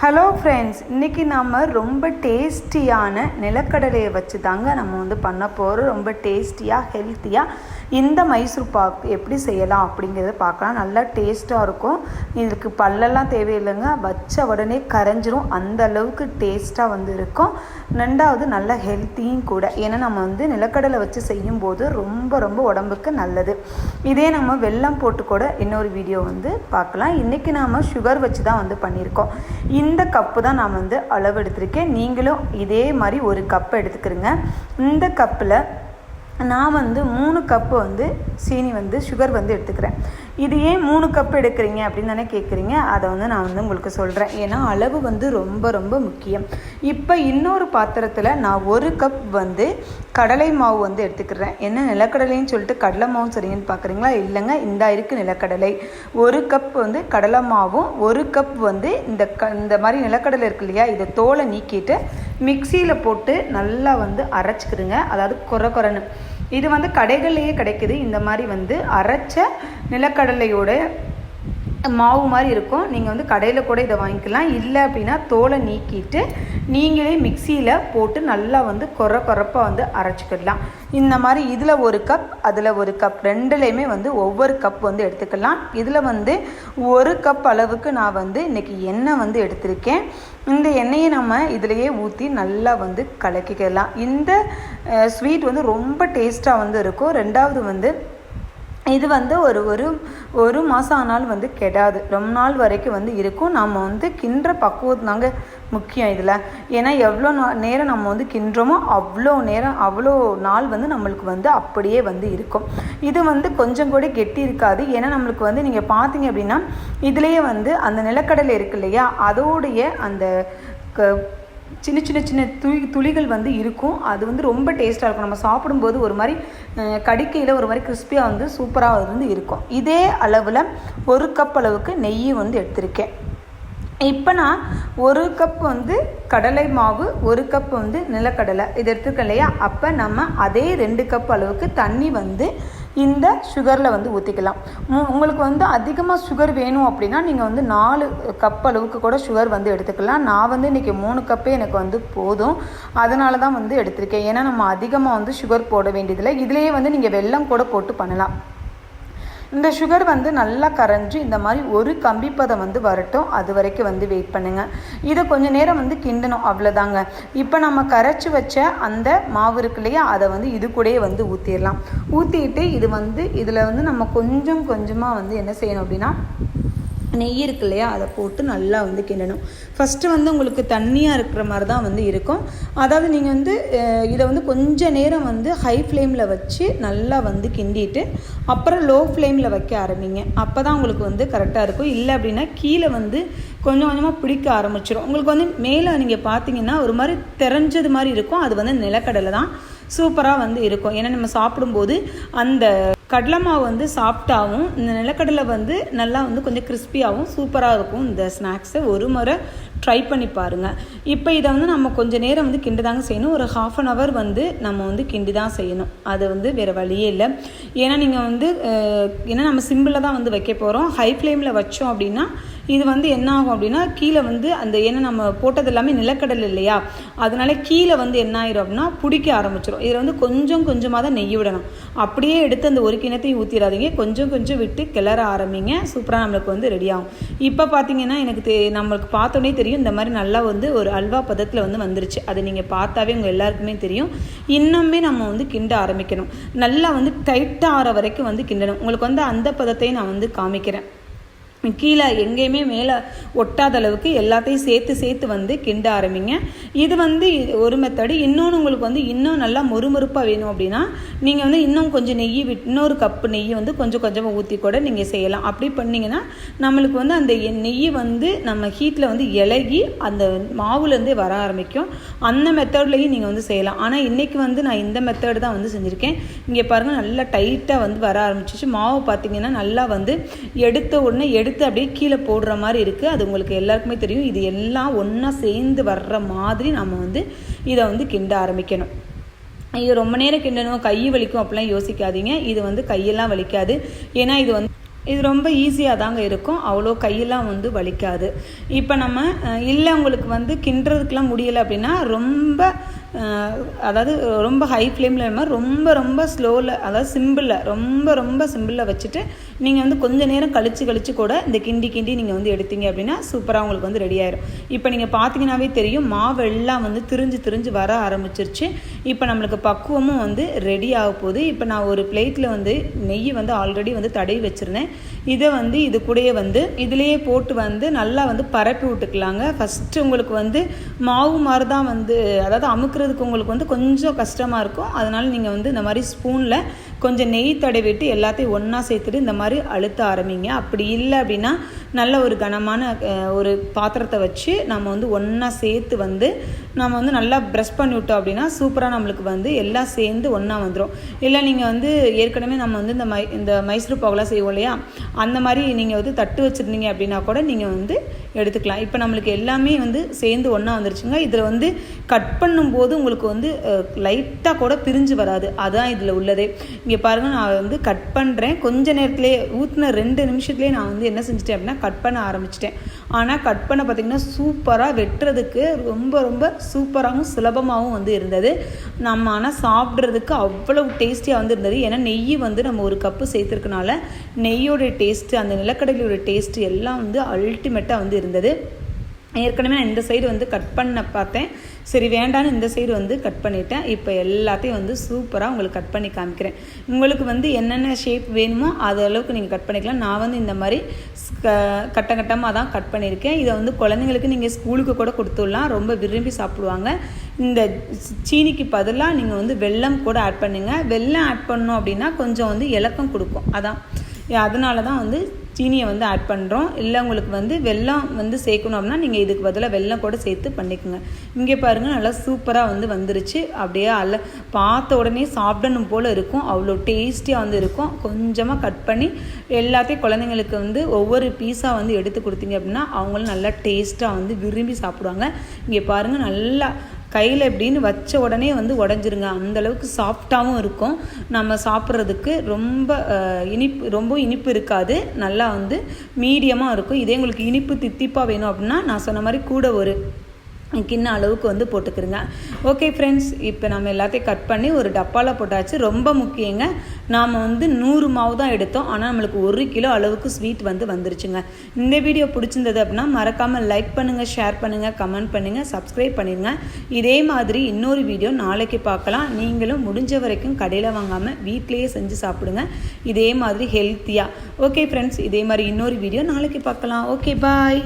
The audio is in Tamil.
ஹலோ ஃப்ரெண்ட்ஸ் இன்றைக்கி நாம் ரொம்ப டேஸ்டியான நிலக்கடலையை வச்சு தாங்க நம்ம வந்து பண்ண போகிறோம் ரொம்ப டேஸ்டியாக ஹெல்த்தியாக இந்த மைசூர் பாக் எப்படி செய்யலாம் அப்படிங்கிறத பார்க்கலாம். நல்லா டேஸ்ட்டாக இருக்கும். இதுக்கு பல்லெல்லாம் தேவையில்லைங்க. வச்ச உடனே கரைஞ்சிரும். அந்த அளவுக்கு டேஸ்ட்டாக வந்து இருக்கும். ரெண்டாவது நல்ல ஹெல்த்தியும் கூட. ஏன்னா நம்ம வந்து நிலக்கடலை வச்சு செய்யும்போது ரொம்ப ரொம்ப உடம்புக்கு நல்லது. இதே நம்ம வெள்ளம் போட்டு கூட இன்னொரு வீடியோ வந்து பார்க்கலாம். இன்றைக்கி நாம் சுகர் வச்சு தான் வந்து பண்ணியிருக்கோம். இந்த கப்பு தான் நான் வந்து அளவு எடுத்திருக்கேன் நீங்களும் இதே மாதிரி ஒரு கப் எடுத்துக்கிறங்க. இந்த கப்பில் நான் வந்து மூணு கப்பு வந்து சீனி வந்து சுகர் வந்து எடுத்துக்கிறேன். இது ஏன் மூணு கப் எடுக்கிறீங்க அப்படின்னு தானே கேட்குறீங்க அதை வந்து நான் வந்து உங்களுக்கு சொல்கிறேன் ஏன்னா அளவு வந்து ரொம்ப ரொம்ப முக்கியம். இப்போ இன்னொரு பாத்திரத்தில் நான் ஒரு கப் வந்து கடலை மாவு வந்து எடுத்துக்கிறேன். என்ன நிலக்கடலைன்னு சொல்லிட்டு கடலை மாவு சரிங்கன்னு பார்க்குறீங்களா இல்லைங்க இந்த இருக்குது நிலக்கடலை. ஒரு கப் வந்து கடலை மாவும் ஒரு கப் வந்து இந்த க இந்த மாதிரி நிலக்கடலை இருக்கு இல்லையா? இதை தோலை நீக்கிட்டு மிக்சியில் போட்டு நல்லா வந்து அரைச்சிக்கிடுங்க அதாவது குறை குறைன்னு இது வந்து கடைகள்லேயே கிடைக்குது. இந்த மாதிரி வந்து அரைச்ச நிலக்கடலையோட மாவு மாதிரி இருக்கும். நீங்கள் வந்து கடையில் கூட இதை வாங்கிக்கலாம். இல்லை அப்படின்னா தோலை நீக்கிட்டு நீங்களே மிக்சியில் போட்டு நல்லா வந்து குறை கொரப்பாக வந்து அரைச்சிக்கிடலாம். இந்த மாதிரி இதில் ஒரு கப் அதில் ஒரு கப் ரெண்டுலேயுமே வந்து ஒவ்வொரு கப் வந்து எடுத்துக்கலாம். இதில் வந்து ஒரு கப் அளவுக்கு நான் வந்து இன்றைக்கி எண்ணெய் வந்து எடுத்திருக்கேன். இந்த எண்ணெயை நம்ம இதிலையே ஊற்றி நல்லா வந்து கலக்கிக்கலாம். இந்த ஸ்வீட் வந்து ரொம்ப டேஸ்ட்டாக வந்து இருக்கும். ரெண்டாவது வந்து இது வந்து ஒரு ஒரு ஒரு மாதம் ஆனாலும் வந்து கெடாது. ரொம்ப நாள் வரைக்கும் வந்து இருக்கும். நம்ம வந்து கிண்டுற பக்குவம் தாங்க முக்கியம் இதில். ஏன்னா எவ்வளோ நேரம் நம்ம வந்து கிண்டுறோமோ அவ்வளோ நேரம் அவ்வளோ நாள் வந்து நம்மளுக்கு வந்து அப்படியே வந்து இருக்கும். இது வந்து கொஞ்சம் கூட கெட்டி இருக்காது. ஏன்னா நம்மளுக்கு வந்து நீங்கள் பார்த்தீங்க அப்படின்னா இதுலேயே வந்து அந்த நிலக்கடலை இருக்கு இல்லையா? அதோடைய அந்த க சின்ன சின்ன சின்ன துளி துளிகள் வந்து இருக்கும். அது வந்து ரொம்ப டேஸ்ட்டாக இருக்கும். நம்ம சாப்பிடும்போது ஒரு மாதிரி கடிக்கையில் ஒரு மாதிரி கிறிஸ்பியாக வந்து சூப்பராக வந்து இருக்கும். இதே அளவில் ஒரு கப் அளவுக்கு நெய் வந்து எடுத்திருக்கேன். இப்போ நான் ஒரு கப் வந்து கடலை மாவு ஒரு கப் வந்து நிலக்கடலை இது எடுத்துருக்கேன் இல்லையா? அப்போ நம்ம அதே ரெண்டு கப் அளவுக்கு தண்ணி வந்து இந்த சுகரில் வந்து ஊற்றிக்கலாம் உங்களுக்கு வந்து அதிகமாக சுகர் வேணும் அப்படின்னா நீங்கள் வந்து நாலு கப் அளவுக்கு கூட சுகர் வந்து எடுத்துக்கலாம். நான் வந்து இன்றைக்கி மூணு கப்பே எனக்கு வந்து போதும். அதனால தான் வந்து எடுத்திருக்கேன். ஏன்னா நம்ம அதிகமாக வந்து சுகர் போட வேண்டியதில்லை. இதுலேயே வந்து நீங்கள் வெல்லம் கூட போட்டு பண்ணலாம். இந்த சுகர் வந்து நல்லா கரைஞ்சி இந்த மாதிரி ஒரு கம்பிப்பதம் வந்து வரட்டும். அது வரைக்கும் வந்து வெயிட் பண்ணுங்கள் இதை கொஞ்சம் நேரம் வந்து கிண்டணும். அவ்வளோதாங்க இப்போ நம்ம கரைச்சி வச்ச அந்த மாவு இருக்கு இல்லையா? அதை வந்து இது கூடயே வந்து ஊற்றிடலாம் ஊற்றிட்டு இது வந்து இதில் வந்து நம்ம கொஞ்சம் கொஞ்சமாக வந்து என்ன செய்யணும் அப்படின்னா நெய் இருக்கு இல்லையா அதை போட்டு நல்லா வந்து கிண்டணும். ஃபஸ்ட்டு வந்து உங்களுக்கு தண்ணியாக இருக்கிற மாதிரி தான் வந்து இருக்கும். அதாவது நீங்கள் வந்து இதை வந்து கொஞ்ச நேரம் வந்து ஹை ஃப்ளேமில் வச்சு நல்லா வந்து கிண்டிட்டு அப்புறம் லோ ஃப்ளேமில் வைக்க ஆரம்பிங்க. அப்போ தான் உங்களுக்கு வந்து கரெக்டாக இருக்கும். இல்லை அப்படின்னா கீழே வந்து கொஞ்சம் கொஞ்சமாக பிடிக்க ஆரம்பிச்சிடும் உங்களுக்கு வந்து மேலே நீங்கள் பார்த்தீங்கன்னா ஒரு மாதிரி தெரிஞ்சது மாதிரி இருக்கும். அது வந்து நிலக்கடலை தான் சூப்பராக வந்து இருக்கும். ஏன்னா நம்ம சாப்பிடும்போது அந்த கடலை மாவு வந்து சாஃப்டாகவும் இந்த நிலக்கடலை வந்து நல்லா வந்து கொஞ்சம் கிறிஸ்பியாகவும் சூப்பராக இருக்கும். இந்த ஸ்நாக்ஸை ஒரு முறை ட்ரை பண்ணி பாருங்கள் இப்போ இதை வந்து நம்ம கொஞ்சம் நேரம் வந்து கிண்டி தாங்க செய்யணும். ஒரு ஹாஃப் அன் ஹவர் வந்து நம்ம வந்து கிண்டி தான் செய்யணும். அது வந்து வேறு வழியே இல்லை. ஏன்னா நீங்கள் வந்து ஏன்னா நம்ம சிம்பிளாக தான் வந்து வைக்க போகிறோம் ஹை ஃப்ளேமில் வச்சோம் அப்படின்னா இது வந்து என்ன ஆகும் அப்படின்னா கீழே வந்து அந்த ஏன்னா நம்ம போட்டது எல்லாமே நிலக்கடல் இல்லையா? அதனால கீழே வந்து என்ன ஆயிரும் அப்படின்னா பிடிக்க ஆரம்பிச்சிடும் இதில் வந்து கொஞ்சம் கொஞ்சமாக தான் நெய் விடணும். அப்படியே எடுத்து அந்த ஒரு கிணத்தையும் ஊற்றிடாதீங்க கொஞ்சம் கொஞ்சம் விட்டு கிளற ஆரம்பிங்க. சூப்பராக நம்மளுக்கு வந்து ரெடி ஆகும். இப்போ பார்த்தீங்கன்னா எனக்கு தெ நம்மளுக்கு பார்த்தோன்னே தெரியும். இந்த மாதிரி நல்லா வந்து ஒரு அல்வா பதத்தில் வந்து வந்துருச்சு. அதை நீங்கள் பார்த்தாவே உங்கள் எல்லாருக்குமே தெரியும். இன்னுமே நம்ம வந்து கிண்ட ஆரம்பிக்கணும். நல்லா வந்து டைட்டாக ஆற வரைக்கும் வந்து கிண்டணும். உங்களுக்கு வந்து அந்த பதத்தையும் நான் வந்து காமிக்கிறேன். கீழே எங்கேயுமே மேலே ஒட்டாத அளவுக்கு எல்லாத்தையும் சேர்த்து சேர்த்து வந்து கிண்ட ஆரம்பிங்க. இது வந்து ஒரு மெத்தடு இன்னொன்று உங்களுக்கு வந்து இன்னும் நல்லா மொறுமொறுப்பாக வேணும் அப்படின்னா நீங்கள் வந்து இன்னும் கொஞ்சம் நெய் விட் இன்னொரு கப்பு நெய் வந்து கொஞ்சம் கொஞ்சமாக ஊற்றி கூட நீங்கள் செய்யலாம். அப்படி பண்ணிங்கன்னா நம்மளுக்கு வந்து அந்த நெய் வந்து நம்ம ஹீட்டில் வந்து இலகி அந்த மாவுலேருந்தே வர ஆரம்பிக்கும். அந்த மெத்தட்லேயும் நீங்கள் வந்து செய்யலாம். ஆனால் இன்றைக்கி வந்து நான் இந்த மெத்தடு தான் வந்து செஞ்சுருக்கேன். இங்கே பாருங்கள் நல்லா டைட்டாக வந்து வர ஆரம்பிச்சிச்சு. மாவு பார்த்திங்கன்னா நல்லா வந்து எடுத்த உடனே எடுத்து எடுத்து அப்படியே கீழே போடுற மாதிரி இருக்குது அது உங்களுக்கு எல்லாருக்குமே தெரியும். இது எல்லாம் ஒன்றா சேர்ந்து வர்ற மாதிரி நம்ம வந்து இதை வந்து கிண்ட ஆரம்பிக்கணும். இது ரொம்ப நேரம் கிண்டணும் கை வலிக்கும் அப்படிலாம் யோசிக்காதீங்க. இது வந்து கையெல்லாம் வலிக்காது. ஏன்னா இது வந்து இது ரொம்ப ஈஸியாக தாங்க இருக்கும். அவ்வளோ கையெல்லாம் வந்து வலிக்காது. இப்போ நம்ம இல்லை உங்களுக்கு வந்து கிண்டுறதுக்கெலாம் முடியலை அப்படின்னா ரொம்ப அதாவது ரொம்ப ஹை ஃப்ளேமில் இல்லாமல் ரொம்ப ரொம்ப ஸ்லோவில் அதாவது சிம்பிளில் ரொம்ப ரொம்ப சிம்பிளில் வச்சுட்டு நீங்கள் வந்து கொஞ்ச நேரம் கழிச்சு கழிச்சு கூட இந்த கிண்டி கிண்டி நீங்கள் வந்து எடுத்தீங்க அப்படின்னா சூப்பராக உங்களுக்கு வந்து ரெடி ஆயிரும். இப்போ நீங்கள் பார்த்தீங்கன்னாவே தெரியும் மாவு எல்லாம் வந்து திரிஞ்சு திரிஞ்சு வர ஆரம்பிச்சிருச்சு. இப்போ நம்மளுக்கு பக்குவமும் வந்து ரெடி ஆக போகுது. இப்போ நான் ஒரு பிளேட்டில் வந்து நெய் வந்து ஆல்ரெடி வந்து தடவி வச்சுருந்தேன். இதை வந்து இது கூடயே வந்து இதுலேயே போட்டு வந்து நல்லா வந்து பரப்பி விட்டுக்கலாங்க. ஃபஸ்ட்டு உங்களுக்கு வந்து மாவு மாதிரி தான் வந்து அதாவது அமுக்கிறதுக்கு உங்களுக்கு வந்து கொஞ்சம் கஷ்டமாக இருக்கும். அதனால் நீங்கள் வந்து இந்த மாதிரி ஸ்பூனில் கொஞ்சம் நெய் தடவிட்டு எல்லாத்தையும் ஒன்றா சேர்த்துட்டு இந்த மாதிரி அழுத்த ஆரம்பிங்க. அப்படி இல்லை அப்படின்னா நல்ல ஒரு கனமான ஒரு பாத்திரத்தை வச்சு நம்ம வந்து ஒன்றா சேர்த்து வந்து நம்ம வந்து நல்லா ப்ரெஷ் பண்ணி விட்டோம் அப்படின்னா சூப்பராக நம்மளுக்கு வந்து எல்லாம் சேர்ந்து ஒன்றா வந்துடும் இல்லை நீங்கள் வந்து ஏற்கனவே நம்ம வந்து இந்த மை இந்த மைசூர் பாகுலாம் செய்வோம் இல்லையா? அந்த மாதிரி நீங்கள் வந்து தட்டு வச்சுருந்தீங்க அப்படின்னா கூட நீங்கள் வந்து எடுத்துக்கலாம். இப்போ நம்மளுக்கு எல்லாமே வந்து சேர்ந்து ஒன்றா வந்துருச்சுங்க. இதில் வந்து கட் பண்ணும்போது உங்களுக்கு வந்து லைட்டாக கூட பிரிஞ்சு வராது. அதுதான் இதில் உள்ளதே. இங்கே பாருங்கள் நான் வந்து கட் பண்ணுறேன் கொஞ்ச நேரத்துலேயே ஊற்றின ரெண்டு நிமிஷத்துலேயே நான் வந்து என்ன செஞ்சிட்டேன் அப்படின்னா கட் பண்ண ஆரம்பிச்சிட்டேன். ஆனால் கட் பண்ண பார்த்திங்கன்னா சூப்பராக வெட்டுறதுக்கு ரொம்ப ரொம்ப சூப்பராகவும் சுலபமாகவும் வந்து இருந்தது. நம்ம ஆனால் சாப்பிட்றதுக்கு அவ்வளவு டேஸ்டியாக வந்து இருந்தது. ஏன்னா நெய் வந்து நம்ம ஒரு கப்பு சேர்த்துருக்கனால நெய்யோட டேஸ்ட்டு அந்த நிலக்கடலையோட டேஸ்ட்டு எல்லாம் வந்து அல்டிமேட்டாக வந்து இருந்தது. ஏற்கனவே நான் இந்த சைடு வந்து கட் பண்ண பார்த்தேன். சரி வேண்டான்னு இந்த சைடு வந்து கட் பண்ணிட்டேன். இப்போ எல்லாத்தையும் வந்து சூப்பராக உங்களுக்கு கட் பண்ணி காமிக்கிறேன். உங்களுக்கு வந்து என்னென்ன ஷேப் வேணுமோ அது அளவுக்கு நீங்கள் கட் பண்ணிக்கலாம். நான் வந்து இந்த மாதிரி க- கட்ட கட்டமாக தான் கட் பண்ணியிருக்கேன். இதை வந்து குழந்தைங்களுக்கு நீங்கள் ஸ்கூலுக்கு கூட கொடுத்துடலாம். ரொம்ப விரும்பி சாப்பிடுவாங்க. இந்த சீனிக்கு பதிலாக நீங்கள் வந்து வெல்லம் கூட ஆட் பண்ணுங்கள் வெள்ளம் ஆட் பண்ணோம் அப்படின்னா கொஞ்சம் வந்து இலக்கம் கொடுக்கும். அதான். அதனால தான் வந்து சீனியை வந்து ஆட் பண்ணுறோம் இல்லை உங்களுக்கு வந்து வெல்லம் வந்து சேர்க்கணும் அப்படின்னா நீங்கள் இதுக்கு பதிலாக வெல்லம் கூட சேர்த்து பண்ணிக்கோங்க. இங்கே பாருங்கள் நல்லா சூப்பராக வந்து வந்துருச்சு. அப்படியே அல்ல பார்த்த உடனே சாப்பிடணும் போல் இருக்கும். அவ்வளோ டேஸ்டியாக வந்து இருக்கும். கொஞ்சமாக கட் பண்ணி எல்லாத்தையும் குழந்தைங்களுக்கு வந்து ஒவ்வொரு பீஸாக வந்து எடுத்து கொடுத்தீங்க அப்படின்னா அவங்களும் நல்லா டேஸ்ட்டாக வந்து விரும்பி சாப்பிடுவாங்க. இங்கே பாருங்கள் நல்லா கையில் எப்படின்னு வச்ச உடனே வந்து உடஞ்சிருங்க. அந்த அளவுக்கு சாஃப்டாகவும் இருக்கும். நம்ம சாப்பிட்றதுக்கு ரொம்ப இனிப்பு ரொம்ப இனிப்பு இருக்காது. நல்லா வந்து மீடியமாக இருக்கும். இதே உங்களுக்கு இனிப்பு தித்திப்பாக வேணும் அப்படின்னா நான் சொன்ன மாதிரி கூட ஒரு கிண்ண அளவுக்கு வந்து போட்டுக்கிறங்க. ஓகே ஃப்ரெண்ட்ஸ் இப்போ நம்ம எல்லாத்தையும் கட் பண்ணி ஒரு டப்பாவில் போட்டாச்சு. ரொம்ப முக்கியங்க. நாம் வந்து நூறு மாவு தான் எடுத்தோம். ஆனால் நம்மளுக்கு ஒரு கிலோ அளவுக்கு ஸ்வீட் வந்து வந்துருச்சுங்க. இந்த வீடியோ பிடிச்சிருந்தது அப்படின்னா மறக்காமல் லைக் பண்ணுங்கள் ஷேர் பண்ணுங்கள் கமெண்ட் பண்ணுங்கள் சப்ஸ்கிரைப் பண்ணிடுங்க இதே மாதிரி இன்னொரு வீடியோ நாளைக்கு பார்க்கலாம். நீங்களும் முடிஞ்ச வரைக்கும் கடையில் வாங்காமல் வீட்டிலேயே செஞ்சு சாப்பிடுங்க. இதே மாதிரி ஹெல்த்தியாக ஓகே ஃப்ரெண்ட்ஸ் இதே மாதிரி இன்னொரு வீடியோ நாளைக்கு பார்க்கலாம். Okay bye